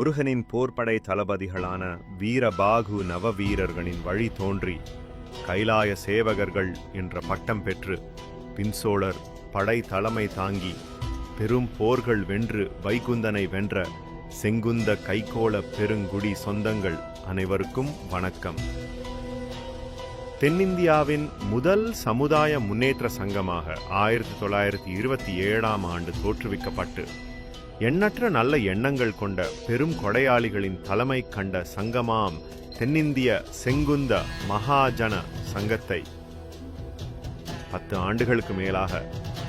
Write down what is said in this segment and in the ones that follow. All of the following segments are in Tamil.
முருகனின் போர்ப்படை தளபதிகளான வீரபாகு நவவீரர்களின் வழி தோன்றி கைலாய சேவகர்கள் என்ற பட்டம் பெற்று பின்சோழர் படை தலைமை தாங்கி பெரும் போர்கள் வென்று வைகுந்தனை வென்ற செங்குந்த கைகோள பெருங்குடி சொந்தங்கள் அனைவருக்கும் வணக்கம். தென்னிந்தியாவின் முதல் சமுதாய முன்னேற்ற சங்கமாக ஆயிரத்தி தொள்ளாயிரத்தி இருபத்தி ஏழாம் ஆண்டு தோற்றுவிக்கப்பட்டு எண்ணற்ற நல்ல எண்ணங்கள் கொண்ட பெரும் கொடையாளிகளின் தலைமை கண்ட சங்கமாம் தென்னிந்திய செங்குந்த மகாஜன சங்கத்தை. பத்து ஆண்டுகளுக்கு மேலாக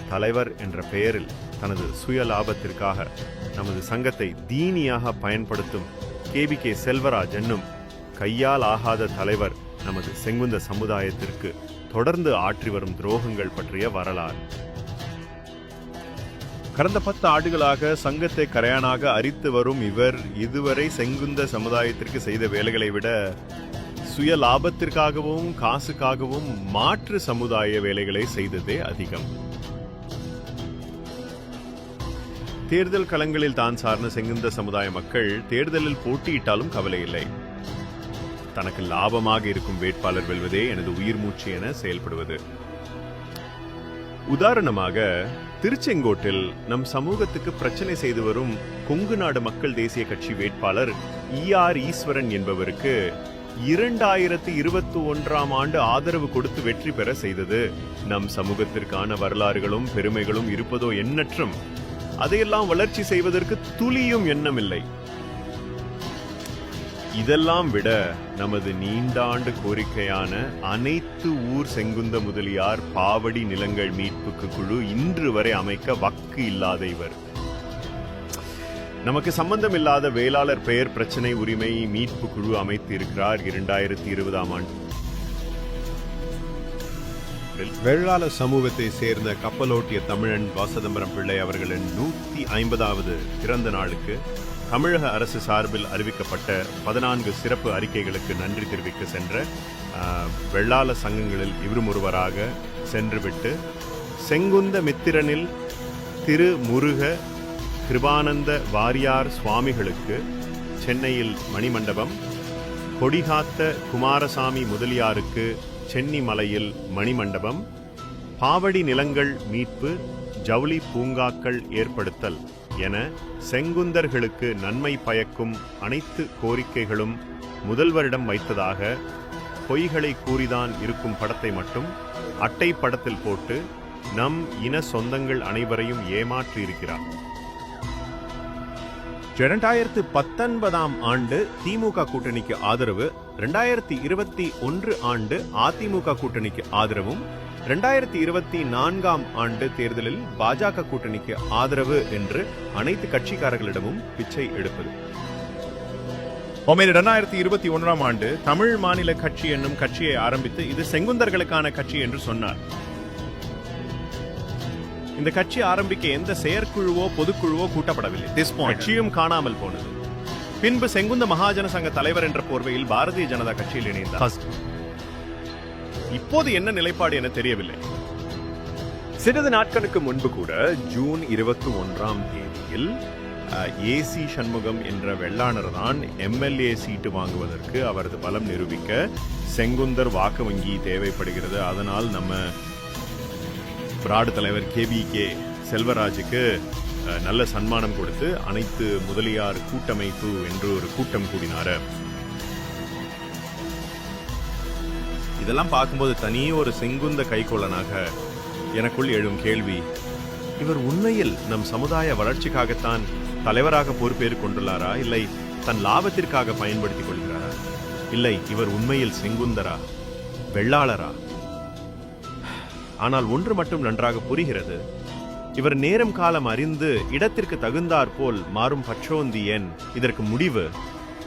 தலைவர் என்ற பெயரில் தனது சுய லாபத்திற்காக நமது சங்கத்தை தீனியாக பயன்படுத்தும் கேபி கே செல்வராஜ் என்னும் கையால் ஆகாத தலைவர் நமது செங்குந்த சமுதாயத்திற்கு தொடர்ந்து ஆற்றி வரும் துரோகங்கள் பற்றிய வரலாறு. கடந்த பத்து ஆண்டுகளாக சங்கத்தை கரையானாக அரித்து வரும் இவர் இதுவரை செங்குந்த சமுதாயத்திற்கு செய்த வேலைகளை விட சுய லாபத்திற்காகவும் காசுக்காகவும் மாற்று சமுதாய வேலைகளை செய்ததே அதிகம். தேர்தல் களங்களில் தான் சார்ந்த செங்குந்த சமுதாய மக்கள் தேர்தலில் போட்டியிட்டாலும் கவலை இல்லை. தனக்கு லாபமாக இருக்கும் வேட்பாளர் வெல்வதே எனது உயிர் மூச்சு என செயல்படுவது. உதாரணமாக திருச்செங்கோட்டில் நம் சமூகத்துக்கு பிரச்சனை செய்து வரும் கொங்கு நாடு மக்கள் தேசிய கட்சி வேட்பாளர் இ ஆர் ஈஸ்வரன் என்பவருக்கு இரண்டாயிரத்தி இருபத்தி ஒன்றாம் ஆண்டு ஆதரவு கொடுத்து வெற்றி பெற செய்தது. நம் சமூகத்திற்கான வரலாறுகளும் பெருமைகளும் இருப்பதோ எண்ணற்றும். அதையெல்லாம் வளர்ச்சி செய்வதற்கு துளியும் எண்ணமில்லை. இதெல்லாம் விட நமது நீண்டாண்டு கோரிக்கையான அனைத்து ஊர் செங்குந்த முதலியார் பாவடி நிலங்கள் மீட்புக்கு குழு இன்று வரை அமைக்க வக்கு இல்லாத இவர். நமக்கு சம்பந்தம் இல்லாத வேளாளர் பெயர் பிரச்சனை உரிமை மீட்பு குழு அமைத்து இருக்கிறார் இரண்டாயிரத்தி இருபதாம் ஆண்டு. வெள்ளாளர் சமூகத்தை சேர்ந்த கப்பலோட்டிய தமிழன் வாசதம்பரம் பிள்ளை அவர்களின் நூத்தி ஐம்பதாவது பிறந்த நாளுக்கு தமிழக அரசு சார்பில் அறிவிக்கப்பட்ட பதினான்கு சிறப்பு அறிக்கைகளுக்கு நன்றி தெரிவிக்க சென்ற வெள்ளாள சங்கங்களில் இவரும் ஒருவராக சென்றுவிட்டு செங்குந்த மித்திரனில் திரு முருக கிருபானந்த வாரியார் சுவாமிகளுக்கு சென்னையில் மணிமண்டபம் கொடிகாத்த குமாரசாமி முதலியாருக்கு சென்னிமலையில் மணிமண்டபம் பாவடி நிலங்கள் மீட்பு ஜவுளி பூங்காக்கள் ஏற்படுத்தல் என செங்குந்தர்களுக்கு நன்மை பயக்கும் அனைத்து கோரிக்கைகளும் முதல்வரிடம் வைத்ததாக பொய்களை கூறிதான் இருக்கும் படத்தை மட்டும் அட்டை படத்தில் போட்டு நம் இன சொந்தங்கள் அனைவரையும் ஏமாற்றியிருக்கிறார். இரண்டாயிரத்து பத்தொன்பதாம் ஆண்டு திமுக கூட்டணிக்கு ஆதரவு இரண்டாயிரத்தி இருபத்தி ஒன்று ஆண்டு அதிமுக கூட்டணிக்கு ஆதரவும் இரண்டாயிரத்தி இருபத்தி நான்காம் ஆண்டு தேர்தலில் பாஜக கூட்டணிக்கு ஆதரவு என்று அனைத்து கட்சிக்காரர்களிடமும் பிச்சை எடுப்பது. இரண்டாயிரத்தி இருபத்தி ஒன்றாம் ஆண்டு தமிழ் மாநில கட்சி என்னும் கட்சியை ஆரம்பித்து இது செங்குந்தர்களுக்கான கட்சி என்று சொன்னார். இந்த கட்சி ஆரம்பிக்க எந்த செயற்குழுவோ பொதுக்குழுவோ கூட்டப்படவில்லை. Point. கட்சியும் காணாமல் போனது. பின்பு செங்குந்த மகாஜன சங்க தலைவர் என்ற போர்வையில் பாரதிய ஜனதா கட்சியில் இணைந்தார். இப்போது என்ன நிலைப்பாடு என தெரியவில்லை. சிறிது நாட்களுக்கு முன்பு கூட ஜூன் இருபத்தி ஒன்றாம் தேதியில் ஏசி சண்முகம் என்ற வெள்ளாளர் தான் எம்எல்ஏ சீட்டு வாங்குவதற்கு அவரது பலம் நிரூபிக்க செங்குந்தர் வாக்கு வங்கி தேவைப்படுகிறது. அதனால் நம்ம பிராடு தலைவர் கேபிகே செல்வராஜுக்கு நல்ல சன்மானம் கொடுத்து அனைத்து முதலியார் கூட்டமைப்பு என்று ஒரு கூட்டம் கூடினார். இதெல்லாம் பார்க்கும்போது தனி ஒரு செங்குந்த கைகோளனாக எனக்குள் எழும் கேள்வி. இவர் உண்மையில் நம் சமுதாய வளர்ச்சிக்காகத்தான் தலைவராக பொறுப்பேறு கொண்டுள்ளாரா? இல்லை தன் லாபத்திற்காக பயன்படுத்திக் கொள்கிறாரா? இல்லை இவர் உண்மையில் செங்குந்தரா? வெள்ளாளரா? ஆனால் ஒன்று மட்டும் நன்றாக புரிகிறது. இவர் நேரம் காலம் அறிந்து இடத்திற்கு தகுந்தாற் போல் மாறும் பற்றோந்தி என் இதற்கு முடிவு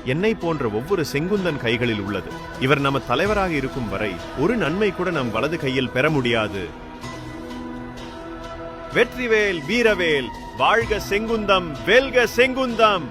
என்னை போன்ற ஒவ்வொரு செங்குந்தன் கைகளில் உள்ளது. இவர் நம்ம தலைவராக இருக்கும் வரை ஒரு நன்மை கூட நம் வலது கையில் பெற முடியாது. வெற்றிவேல் வீரவேல் வாழ்க செங்குந்தம் வெல்க செங்குந்தம்!